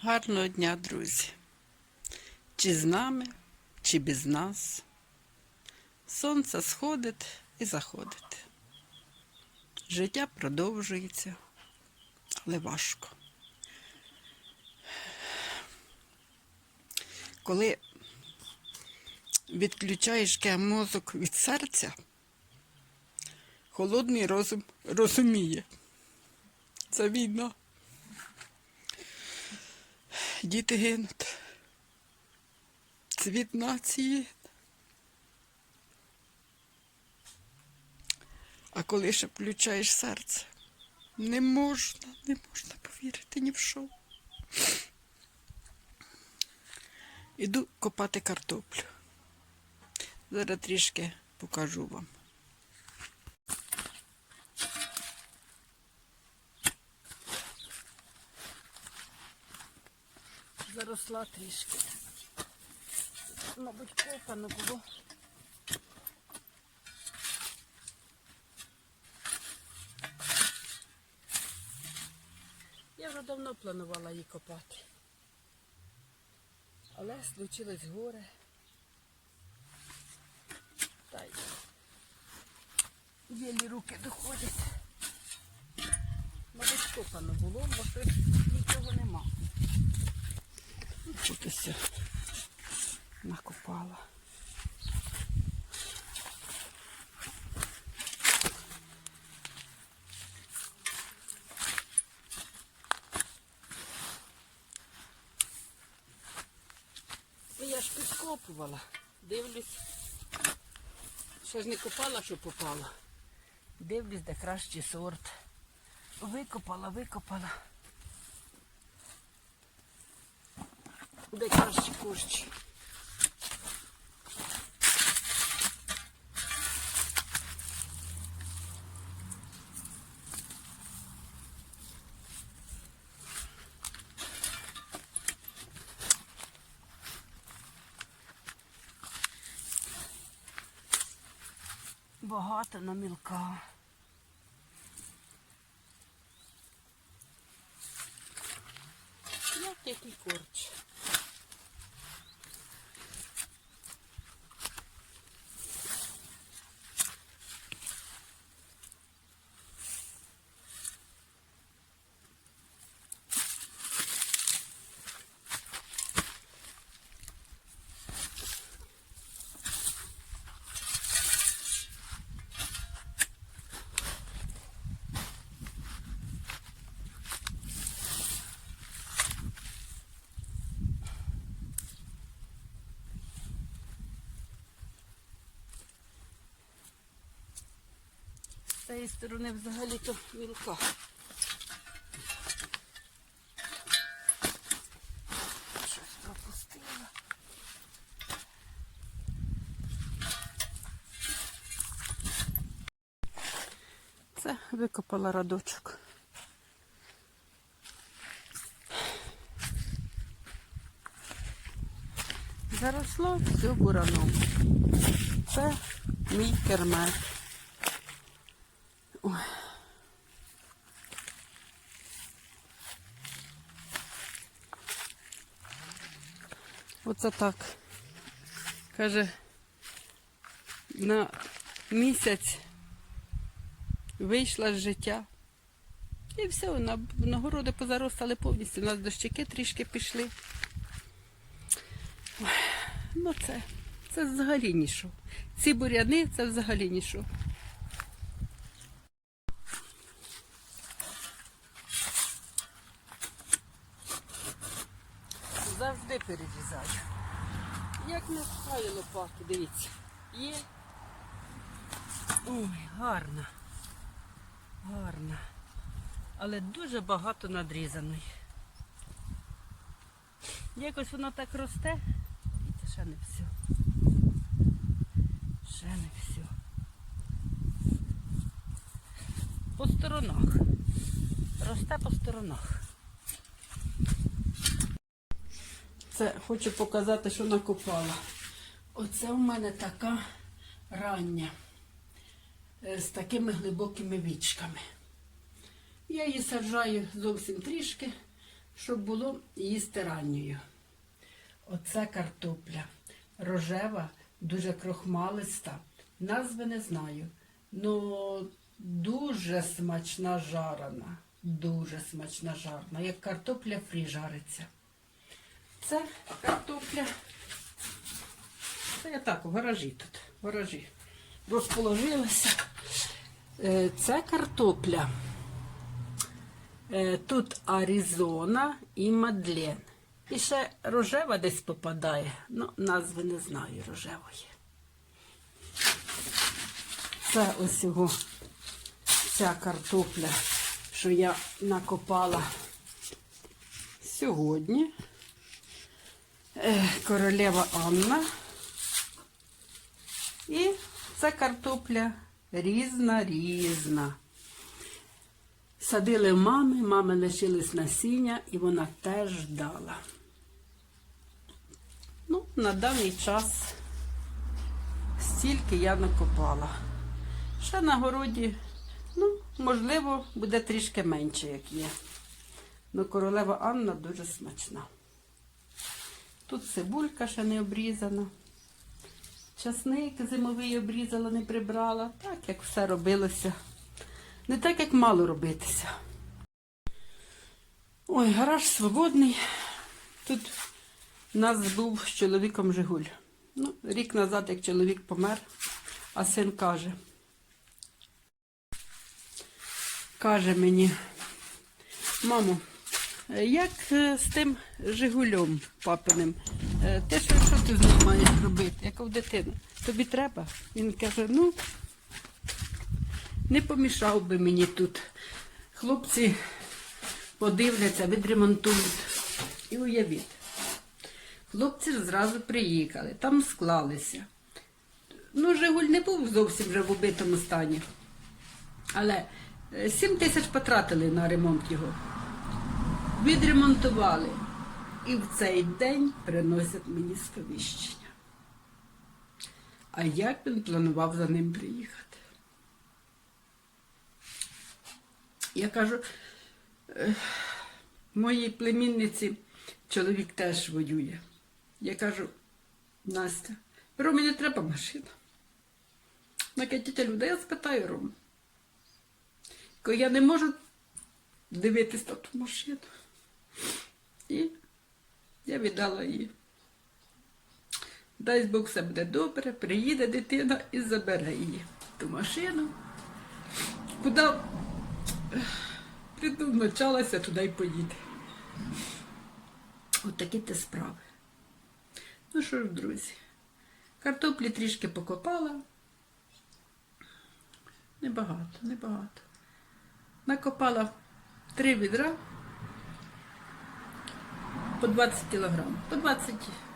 Гарного дня, друзі. Чи з нами, чи без нас. Сонце сходить і заходить. Життя продовжується, але важко. Коли відключаєш мозок від серця, холодний розум розуміє. Це війна. Діти гинуть. Цвіт нації. А коли ще включаєш серце, не можна, не можна повірити ні в що. Іду копати картоплю. Зараз трішки покажу вам. Заросла трішки. Мабуть, копано було. Я вже давно планувала її копати. Але случилось горе. Та й єлі руки доходять. Мабуть, копано було, бо щось ось накопала. Ну, я ж підкопувала. Дивлюсь. Що ж не копала, що попала. Дивлюсь, де кращий сорт. Викопала, викопала. Де кращі кущі. Багато на мілка. Як який корч. З цієї сторони взагалі то мілка. Щось пропустила. Це викопала радочок. Заросло все бураном. Це мій кермер. Оце так. Каже, на місяць вийшла з життя. І все, на, нагороди позаростали повністю. У нас дощики трішки пішли. Ну це, це взагалі нічого. Ці буряни це взагалі нічого. Перерізаю. Як не впає лопату, дивіться. Є. Ой, гарна. Гарна. Але дуже багато надрізаної. Якось воно так росте. І це ще не все. Ще не все. По сторонах. Росте по сторонах. Це хочу показати, що накопала. Оце у мене така рання е, з такими глибокими вічками. Я її саджаю зовсім трішки, щоб було їсти ранньою. Оце картопля. Рожева, дуже крохмалиста. Назви не знаю. Ну, дуже смачна жарена. Дуже смачна жарена, як картопля фрі жариться. Це картопля. Це я так, в гаражі тут. В гаражі. Розположилася. Е, Це картопля. Е, Тут Аризона і Мадлен. І ще рожева десь попадає. Ну, назви не знаю рожевої. Це ось його ця картопля, що я накопала сьогодні. Е, Королева Анна. І це картопля різна різна. Садили мами, мами лишились насіння, і вона теж дала. Ну, на даний час стільки я накопала. Ще на городі, ну, можливо, буде трішки менше, як є. Ну, королева Анна дуже смачна. Тут цибулька ще не обрізана. Часник зимовий обрізала, не прибрала. Так, як все робилося. Не так, як мало робитися. Ой, гараж свободний. Тут нас був з чоловіком Жигуль. Ну, рік назад, як чоловік помер, а син каже. Каже мені, мамо, як е, з тим Жигулем папиним? Е, Ти що, що ти з ним маєш робити? Яка в дитину? Тобі треба? Він каже, ну, не помішав би мені тут. Хлопці подивляться, відремонтують. І уявіть. Хлопці ж зразу приїхали, там склалися. Ну, Жигуль не був зовсім вже в убитому стані. Але 7 тисяч потратили на ремонт його. Відремонтували. І в цей день приносять мені сповіщення. А як він планував за ним приїхати? Я кажу, «Е, моїй племінниці чоловік теж воює. Я кажу, Настя, Ромі не треба машина. Каже, тітя Люда, я спитаю Рому. Я не можу дивитись на ту машину. І я віддала її. Дай Бог все буде добре, приїде дитина і забере її ту машину. Куди придумначалася, туди й поїде. От такі те справи. Ну що ж, друзі, картоплі трішки покопала. Небагато, небагато. Накопала три відра по 20 кілограм, по 20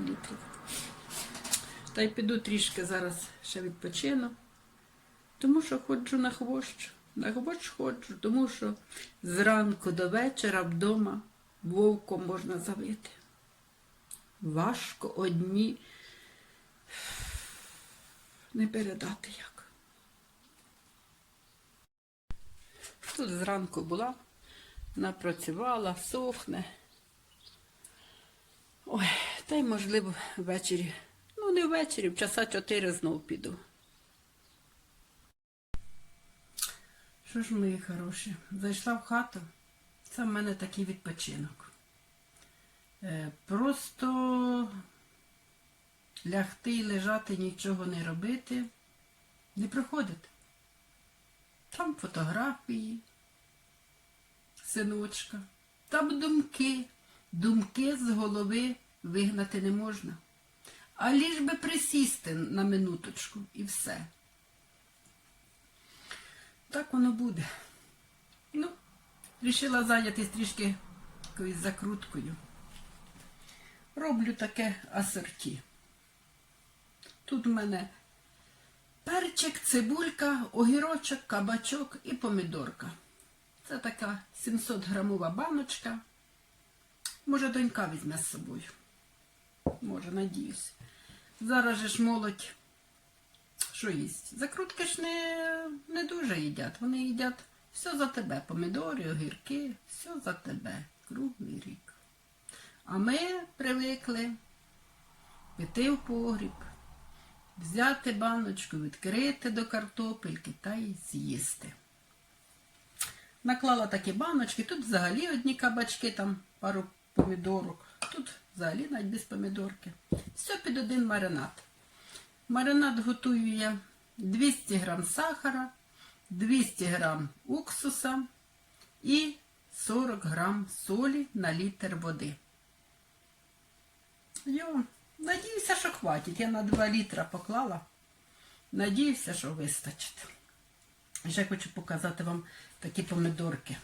літрів. Та й піду трішки зараз ще відпочину, тому що ходжу на хвощ. На хвощ ходжу, тому що зранку до вечора вдома вовком можна завити. Важко одні не передати як. Тут зранку була, напрацювала, сохне. Та й можливо ввечері. Ну, не ввечері, в часа чотири знов піду. Що ж, мої хороші, зайшла в хату. Це в мене такий відпочинок. Е, Просто лягти і лежати, нічого не робити, не проходить. Там фотографії, синочка, там думки. Думки з голови вигнати не можна. А ліж би присісти на минуточку і все. Так воно буде. Ну, вирішила зайнятися трішки якоюсь закруткою. Роблю таке асорті. Тут у мене перчик, цибулька, огірочок, кабачок і помідорка. Це така 700 грамова баночка. Може, донька візьме з собою. Може, надіюсь. Зараз же ж молодь що їсть? Закрутки ж не, не дуже їдять. Вони їдять все за тебе. Помідори, огірки, все за тебе. Круглий рік. А ми привикли піти в погріб, взяти баночку, відкрити до картопельки та й з'їсти. Наклала такі баночки, тут взагалі одні кабачки, там пару помідорок, тут взагалі навіть без помідорки. Все під один маринад. Маринад готую я 200 грам сахара, 200 грам уксуса і 40 грам солі на літр води. Йо, надіюся, що хватить. Я на 2 літра поклала. Надіюся, що вистачить. Ще хочу показати вам такі помидорки.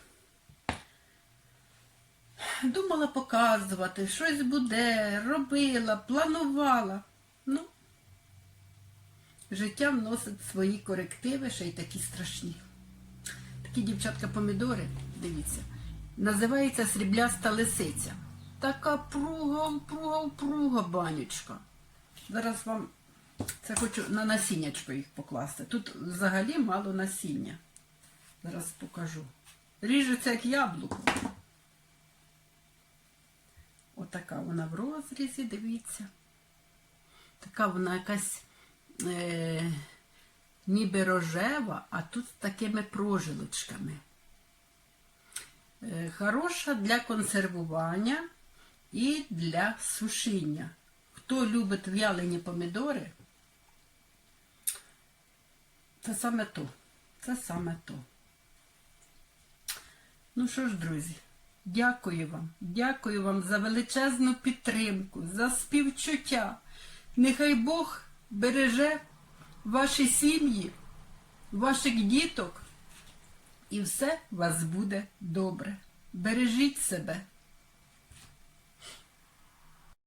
Думала показувати, щось буде, робила, планувала. Ну, життя вносить свої корективи, ще й такі страшні. Такі дівчатка помідори, дивіться, називається срібляста лисиця. Така пруга, пруга, пруга банючка. Зараз вам це хочу на насіннячко їх покласти. Тут взагалі мало насіння. Зараз покажу. Ріжеться як яблуко. Отака вона в розрізі, дивіться. Така вона якась е, ніби рожева, а тут з такими прожилочками. Е, хороша для консервування і для сушіння. Хто любить в'ялені помідори, це саме то. Це саме то. Ну що ж, друзі, дякую вам. Дякую вам за величезну підтримку, за співчуття. Нехай Бог береже ваші сім'ї, ваших діток, і все у вас буде добре. Бережіть себе.